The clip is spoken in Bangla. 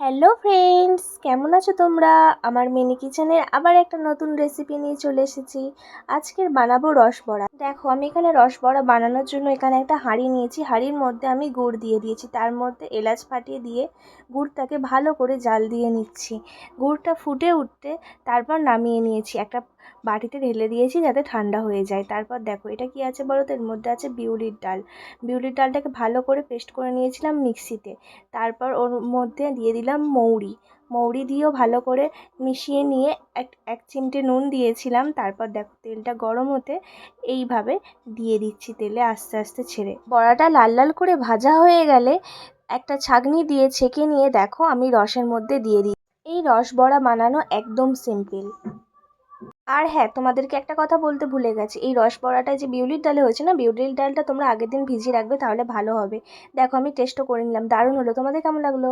হ্যালো ফ্রেন্ডস কেমন আছো তোমরা? আমার মিনি কিচেনের আবার একটা নতুন রেসিপি নিয়ে চলে এসেছি। আজকের বানাবো রসবড়া দেখো, আমি এখানে রসবড়া বানানোর জন্য এখানে একটা হাঁড়ি নিয়েছি। হাঁড়ির মধ্যে আমি গুড় দিয়ে দিয়েছি। তার মধ্যে এলাচ ফাটিয়ে দিয়ে গুড়টাকে ভালো করে জাল দিয়ে নিচ্ছি। গুড়টা ফুটে উঠতে তারপর নামিয়ে নিয়েছি। একটা বাটিতে ঢেলে দিয়েছি যাতে ঠান্ডা হয়ে যায়। তারপর দেখো, এটা কি আছে বলো তো? এর মধ্যে আছে বিউলির ডাল। বিউলির ডালটাকে ভালো করে পেস্ট করে নিয়েছিলাম মিক্সিতে। তারপর ওর মধ্যে দিয়ে দিলাম মৌরি। মৌরি দিয়েও ভালো করে মিশিয়ে নিয়ে এক এক চিমটে নুন দিয়েছিলাম। তারপর দেখো, তেলটা গরম হতে এইভাবে দিয়ে দিচ্ছি তেলে আস্তে আস্তে ছেড়ে। বড়াটা লাল লাল করে ভাজা হয়ে গেলে একটা ছাঁকনি দিয়ে ছেঁকে নিয়ে দেখো, আমি রসের মধ্যে দিয়ে দিই। এই রস বড়া বানানো একদম সিম্পল আর হ্যাঁ তোমাদেরকে একটা কথা বলতে ভুলে গেছি। এই রস বড়াটা যে বিউলির ডালে হয়েছে না, বিউলির ডালটা তোমরা আগের দিন ভিজিয়ে রাখবে, তাহলে ভালো হবে। দেখো, আমি টেস্টও করে নিলাম। দারুণ হলো। তোমাদের কেমন লাগল?